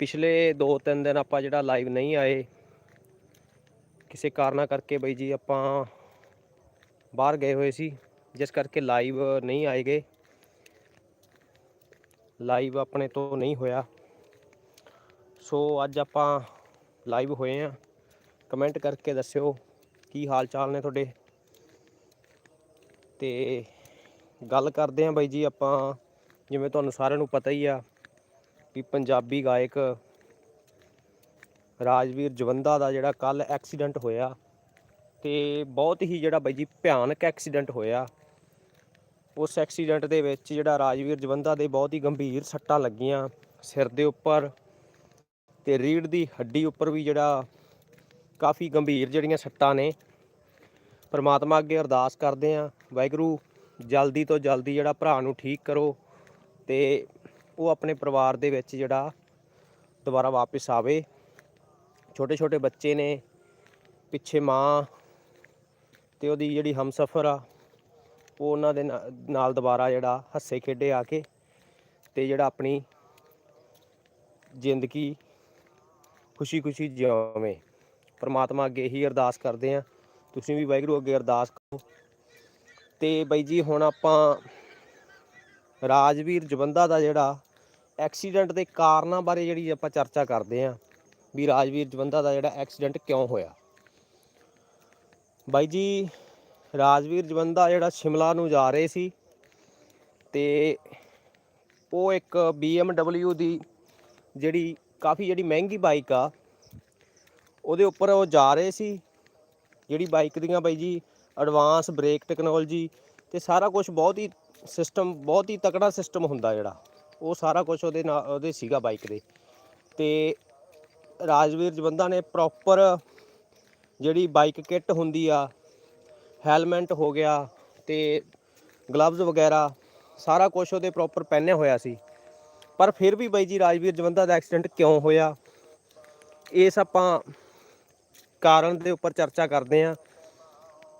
ਪਿਛਲੇ 2-3 ਦਿਨ ਆਪਾਂ ਜਿਹੜਾ ਲਾਈਵ ਨਹੀਂ ਆਏ, ਕਿਸੇ ਕਾਰਨਾ ਕਰਕੇ ਬਈ ਜੀ ਆਪਾਂ ਬਾਹਰ ਗਏ ਹੋਏ ਸੀ, ਜਿਸ ਕਰਕੇ ਲਾਈਵ ਨਹੀਂ ਆਏ ਗਏ। ਲਾਈਵ ਆਪਣੇ ਤੋਂ ਨਹੀਂ ਹੋਇਆ। ਸੋ ਅੱਜ ਆਪਾਂ ਲਾਈਵ ਹੋਏ ਆ ਕਮੈਂਟ ਕਰਕੇ ਦੱਸਿਓ, ਕੀ ਹਾਲ ਚਾਲ ਨੇ ਤੁਹਾਡੇ? ਤੇ ਗੱਲ ਕਰਦੇ ਆਂ ਬਾਈ ਜੀ ਆਪਾਂ, ਜਿਵੇਂ ਤੁਹਾਨੂੰ ਸਾਰਿਆਂ ਨੂੰ ਪਤਾ ਹੀ ਆ ਵੀ ਪੰਜਾਬੀ ਗਾਇਕ ਰਾਜਵੀਰ ਜਵੰਦਾ ਦਾ ਜਿਹੜਾ ਕੱਲ ਐਕਸੀਡੈਂਟ ਹੋਇਆ ਤੇ ਬਹੁਤ ਹੀ ਜਿਹੜਾ ਬਾਈ ਜੀ ਭਿਆਨਕ ਐਕਸੀਡੈਂਟ ਹੋਇਆ। ਉਸ ਐਕਸੀਡੈਂਟ ਦੇ ਵਿੱਚ ਜਿਹੜਾ ਰਾਜਵੀਰ ਜਵੰਦਾ ਦੇ ਬਹੁਤ ਹੀ ਗੰਭੀਰ ਸੱਟਾਂ ਲੱਗੀਆਂ ਸਿਰ ਦੇ ਉੱਪਰ ਤੇ ਰੀੜ ਦੀ ਹੱਡੀ ਉੱਪਰ ਵੀ ਜਿਹੜਾ ਕਾਫੀ ਗੰਭੀਰ ਜਿਹੜੀਆਂ ਸੱਟਾਂ ਨੇ। ਪਰਮਾਤਮਾ ਅੱਗੇ ਅਰਦਾਸ ਕਰਦੇ ਆਂ ਵਾਹਿਗੁਰੂ ਜਲਦੀ ਤੋਂ ਜਲਦੀ ਜਿਹੜਾ ਭਰਾ ਨੂੰ ਠੀਕ ਕਰੋ ਤੇ ਉਹ ਆਪਣੇ ਪਰਿਵਾਰ ਦੇ ਵਿੱਚ ਜਿਹੜਾ ਦੁਬਾਰਾ ਵਾਪਸ ਆਵੇ। ਛੋਟੇ ਛੋਟੇ ਬੱਚੇ ਨੇ, ਪਿੱਛੇ ਮਾਂ ਤੇ ਉਹਦੀ ਜਿਹੜੀ ਹਮਸਫਰ ਆ, ਉਹ ਉਹਨਾਂ ਦੇ ਨਾ- ਨਾਲ ਦੁਬਾਰਾ ਜਿਹੜਾ ਹੱਸੇ ਖੇਡੇ ਆ ਕੇ ਤੇ ਜਿਹੜਾ ਆਪਣੀ ਜ਼ਿੰਦਗੀ ਖੁਸ਼ੀ-ਖੁਸ਼ੀ ਜਿਉਵੇਂ। ਪਰਮਾਤਮਾ ਅੱਗੇ ਹੀ ਅਰਦਾਸ ਕਰਦੇ ਆ। ਤੁਸੀਂ ਵੀ ਵਾਹਿਗੁਰੂ ਅੱਗੇ ਅਰਦਾਸ ਕਰੋ। ਤੇ ਬਾਈ ਜੀ, ਹੁਣ ਆਪਾਂ ਰਾਜਵੀਰ ਜਵੰਦਾ ਦਾ ਜਿਹੜਾ ਐਕਸੀਡੈਂਟ ਦੇ ਕਾਰਨਾਂ ਬਾਰੇ ਜਿਹੜੀ ਆਪਾਂ ਚਰਚਾ ਕਰਦੇ ਆ ਵੀ ਰਾਜਵੀਰ ਜਵੰਦਾ ਦਾ ਜਿਹੜਾ ਐਕਸੀਡੈਂਟ ਕਿਉਂ ਹੋਇਆ। ਬਾਈ ਜੀ, ਰਾਜਵੀਰ ਜਵੰਦਾ ਜਿਹੜਾ ਸ਼ਿਮਲਾ ਨੂੰ ਜਾ ਰਹੇ ਸੀ ਤੇ ਉਹ ਇੱਕ BMW ਦੀ ਜਿਹੜੀ ਕਾਫੀ ਜਿਹੜੀ ਮਹਿੰਗੀ ਬਾਈਕ ਆ, ਉਹਦੇ ਉੱਪਰ ਉਹ ਜਾ ਰਹੇ ਸੀ। ਜਿਹੜੀ ਬਾਈਕ ਦੀਆਂ ਬਾਈ ਜੀ ਐਡਵਾਂਸ ਬ੍ਰੇਕ ਟੈਕਨੋਲੋਜੀ ਤੇ ਸਾਰਾ ਕੁਝ ਬਹੁਤ ਹੀ ਸਿਸਟਮ ਬਹੁਤ ਹੀ ਤਕੜਾ ਸਿਸਟਮ ਹੁੰਦਾ ਜਿਹੜਾ। ਉਹ ਸਾਰਾ ਕੁਝ ਉਹਦੇ ਨਾਲ, ਉਹਦੇ ਸੀਗਾ ਬਾਈਕ ਦੇ। ਤੇ ਰਾਜਵੀਰ ਜਵੰਦਾ ਨੇ ਪ੍ਰੋਪਰ ਜਿਹੜੀ ਬਾਈਕ ਕਿੱਟ ਹੁੰਦੀ ਆ ਹੈਲਮਟ ਹੋ ਗਿਆ ਤੇ ਗਲਵਜ਼ ਵਗੈਰਾ, ਸਾਰਾ ਕੁਝ ਉਹਦੇ ਪ੍ਰੋਪਰ ਪਹਿਨਿਆ ਹੋਇਆ ਸੀ। ਪਰ ਫਿਰ ਵੀ ਬਾਈ ਜੀ ਰਾਜਵੀਰ ਜਵੰਦਾ ਦਾ ਐਕਸੀਡੈਂਟ ਕਿਉਂ ਹੋਇਆ? ਇਸ ਆਪਾਂ ਕਾਰਨ ਦੇ ਉੱਪਰ ਚਰਚਾ ਕਰਦੇ ਆਂ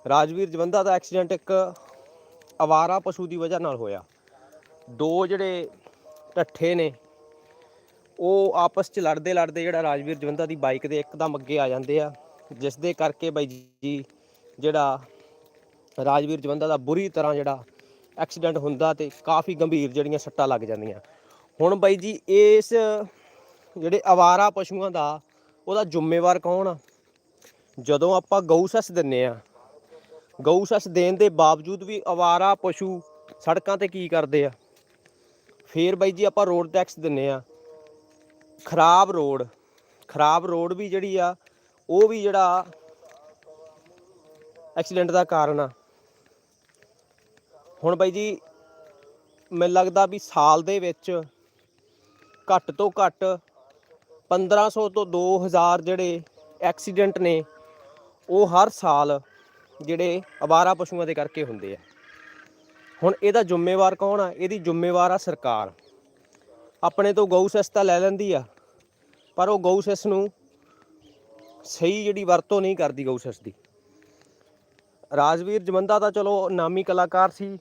ਰਾਜਵੀਰ ਜਵੰਦਾ ਦਾ ਐਕਸੀਡੈਂਟ ਇੱਕ ਅਵਾਰਾ ਪਸ਼ੂ ਦੀ ਵਜ੍ਹਾ ਨਾਲ ਹੋਇਆ। ਦੋ ਜਿਹੜੇ ਢੱਠੇ ਨੇ। ਉਹ ਆਪਸ 'ਚ ਲੜਦੇ ਲੜਦੇ ਜਿਹੜਾ ਰਾਜਵੀਰ ਜਵੰਦਾ ਦੀ ਬਾਈਕ ਦੇ ਇੱਕਦਮ ਅੱਗੇ ਆ ਜਾਂਦੇ ਆ। ਜਿਸ ਦੇ ਕਰਕੇ ਬਾਈ ਜੀ ਜਿਹੜਾ ਰਾਜਵੀਰ ਜਵੰਦਾ ਦਾ ਬੁਰੀ ਤਰ੍ਹਾਂ ਜਿਹੜਾ ਐਕਸੀਡੈਂਟ ਹੁੰਦਾ ਤੇ ਕਾਫੀ ਗੰਭੀਰ ਜਿਹੜੀਆਂ ਸੱਟਾਂ ਲੱਗ ਜਾਂਦੀਆਂ। ਹੁਣ ਬਾਈ ਜੀ ਇਸ ਜਿਹੜੇ ਅਵਾਰਾ ਪਸ਼ੂਆਂ ਦਾ ਉਹਦਾ ਜ਼ਿੰਮੇਵਾਰ ਕੌਣ ਆ? ਜਦੋਂ ਆਪਾਂ ਗਊ ਗਊਸਸ ਦਿੰਨੇ ਆ। ਗਊਸਸ ਦੇਣ ਦੇ ਬਾਵਜੂਦ ਵੀ ਅਵਾਰਾ ਪਸ਼ੂ ਸੜਕਾਂ ਤੇ ਕੀ ਕਰਦੇ ਆ? ਫੇਰ ਬਾਈ ਜੀ ਆਪਾਂ ਰੋਡ ਟੈਕਸ ਦਿੰਨੇ ਆ। ਖਰਾਬ ਰੋਡ ਖਰਾਬ ਰੋਡ ਵੀ ਜਿਹੜੀ ਆ, ਉਹ ਵੀ ਜਿਹੜਾ ਐਕਸੀਡੈਂਟ ਦਾ ਕਾਰਨ ਆ। ਹੁਣ ਬਾਈ ਜੀ, ਮੈਨੂੰ ਲੱਗਦਾ ਵੀ ਸਾਲ ਦੇ ਵਿੱਚ ਘੱਟ ਤੋਂ ਘੱਟ 1500 ਤੋਂ 2000 ਜਿਹੜੇ ਐਕਸੀਡੈਂਟ ਨੇ, ਉਹ ਹਰ ਸਾਲ ਜਿਹੜੇ ਅਵਾਰਾ ਪਸ਼ੂਆਂ ਦੇ ਕਰਕੇ ਹੁੰਦੇ ਆ। ਹੁਣ ਇਹਦਾ ਜ਼ਿੰਮੇਵਾਰ ਕੌਣ ਆ? ਇਹਦੀ ਜ਼ਿੰਮੇਵਾਰ ਆ ਸਰਕਾਰ। ਆਪਣੇ ਤੋਂ ਗਊ ਸੈਸ ਤਾਂ ਲੈ ਲੈਂਦੀ ਆ, ਪਰ ਉਹ ਗਊ ਸੈਸ ਨੂੰ ਸਹੀ ਜਿਹੜੀ ਵਰਤੋਂ ਨਹੀਂ ਕਰਦੀ ਗਊ ਸੈਸ ਦੀ। ਰਾਜਵੀਰ ਜਮੰਦਾ ਤਾਂ ਚਲੋ ਨਾਮੀ ਕਲਾਕਾਰ ਸੀ,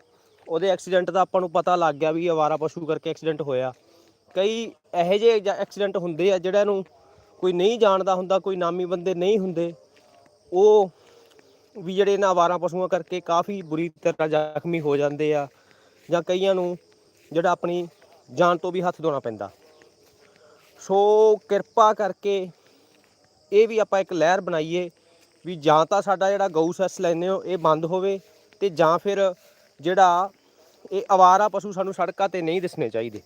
ਉਹਦੇ ਐਕਸੀਡੈਂਟ ਦਾ ਆਪਾਂ ਨੂੰ ਪਤਾ ਲੱਗ ਗਿਆ ਵੀ ਅਵਾਰਾ ਪਸ਼ੂ ਕਰਕੇ ਐਕਸੀਡੈਂਟ ਹੋਇਆ। ਕਈ ਇਹੋ ਜਿਹੇ ਐਕਸੀਡੈਂਟ ਹੁੰਦੇ ਆ, ਜਿਹੜਾ ਨੂੰ ਕੋਈ ਨਹੀਂ ਜਾਣਦਾ ਹੁੰਦਾ, ਕੋਈ ਨਾਮੀ ਬੰਦੇ ਨਹੀਂ ਹੁੰਦੇ। ਉਹ ਵੀ ਜਿਹੜੇ ਇਹਨਾਂ ਅਵਾਰਾ ਪਸ਼ੂਆਂ ਕਰਕੇ ਕਾਫੀ ਬੁਰੀ ਤਰ੍ਹਾਂ ਜ਼ਖਮੀ ਹੋ ਜਾਂਦੇ ਆ ਜਾਂ ਕਈਆਂ ਨੂੰ ਜਿਹੜਾ ਆਪਣੀ ਜਾਨ ਤੋਂ ਵੀ ਹੱਥ ਧੋਣਾ ਪੈਂਦਾ। ਸੋ ਕਿਰਪਾ ਕਰਕੇ ਇਹ ਵੀ ਆਪਾਂ ਇੱਕ ਲਹਿਰ ਬਣਾਈਏ ਵੀ ਜਾਂ ਤਾਂ ਸਾਡਾ ਜਿਹੜਾ ਗਊ ਸੈਸ ਲੈਂਦੇ ਹੋ, ਇਹ ਬੰਦ ਹੋਵੇ ਤੇ ਜਾਂ ਫਿਰ ਜਿਹੜਾ ਇਹ ਅਵਾਰਾ ਪਸ਼ੂ ਸਾਨੂੰ ਸੜਕਾਂ ਤੇ ਨਹੀਂ ਦਿਸਣੇ ਚਾਹੀਦੇ।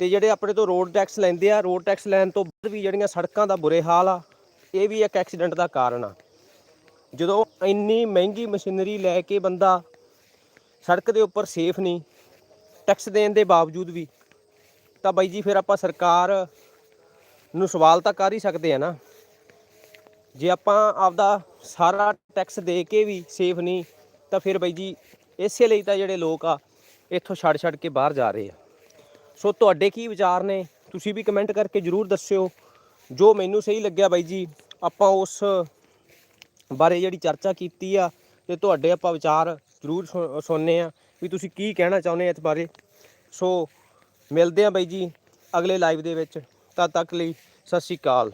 ਤੇ ਜਿਹੜੇ ਆਪਣੇ ਤੋਂ ਰੋਡ ਟੈਕਸ ਲੈਂਦੇ ਆ ਰੋਡ ਟੈਕਸ ਲੈਣ ਤੋਂ ਬਾਅਦ ਵੀ ਜਿਹੜੀਆਂ ਸੜਕਾਂ ਦਾ ਬੁਰੇ ਹਾਲ ਆ ਇਹ ਵੀ ਇੱਕ ਐਕਸੀਡੈਂਟ ਦਾ ਕਾਰਨ ਆ। ਜਦੋਂ ਇੰਨੀ ਮਹਿੰਗੀ ਮਸ਼ੀਨਰੀ ਲੈ ਕੇ ਬੰਦਾ ਸੜਕ ਦੇ ਉੱਪਰ ਸੇਫ ਨਹੀਂ ਟੈਕਸ ਦੇਣ ਦੇ ਬਾਵਜੂਦ ਵੀ, ਤਾਂ ਬਾਈ ਜੀ ਫਿਰ ਆਪਾਂ ਸਰਕਾਰ ਨੂੰ ਸਵਾਲ ਤਾਂ ਕਰ ਹੀ ਸਕਦੇ ਆ ਨਾ। ਜੇ ਆਪਾਂ ਆਪਦਾ ਸਾਰਾ ਟੈਕਸ ਦੇ ਕੇ ਵੀ ਸੇਫ ਨਹੀਂ, ਤਾਂ ਫਿਰ ਬਾਈ ਜੀ ਇਸੇ ਲਈ ਤਾਂ ਜਿਹੜੇ ਲੋਕ ਆ, ਇੱਥੋਂ ਛੱਡ ਛੱਡ ਕੇ ਬਾਹਰ ਜਾ ਰਹੇ ਆ। ਸੋ ਤੁਹਾਡੇ ਕੀ ਵਿਚਾਰ ਨੇ? ਤੁਸੀਂ ਵੀ ਕਮੈਂਟ ਕਰਕੇ ਜਰੂਰ ਦੱਸਿਓ। ਜੋ ਮੈਨੂੰ ਸਹੀ ਲੱਗਿਆ ਬਾਈ ਜੀ ਆਪਾਂ ਉਸ ਬਾਰੇ ਜਿਹੜੀ ਚਰਚਾ ਕੀਤੀ ਆ ਤੇ ਤੁਹਾਡੇ ਆਪਾਂ ਵਿਚਾਰ ਜਰੂਰ ਸੁਣਨੇ ਆ ਵੀ ਤੁਸੀਂ ਕੀ ਕਹਿਣਾ ਚਾਹੁੰਦੇ ਆ ਇਸ ਬਾਰੇ। ਸੋ ਮਿਲਦੇ ਆ ਬਾਈ ਜੀ ਅਗਲੇ ਲਾਈਵ ਦੇ ਵਿੱਚ। ਤਦ ਤੱਕ ਲਈ ਸਤਿ ਸ਼੍ਰੀ ਅਕਾਲ।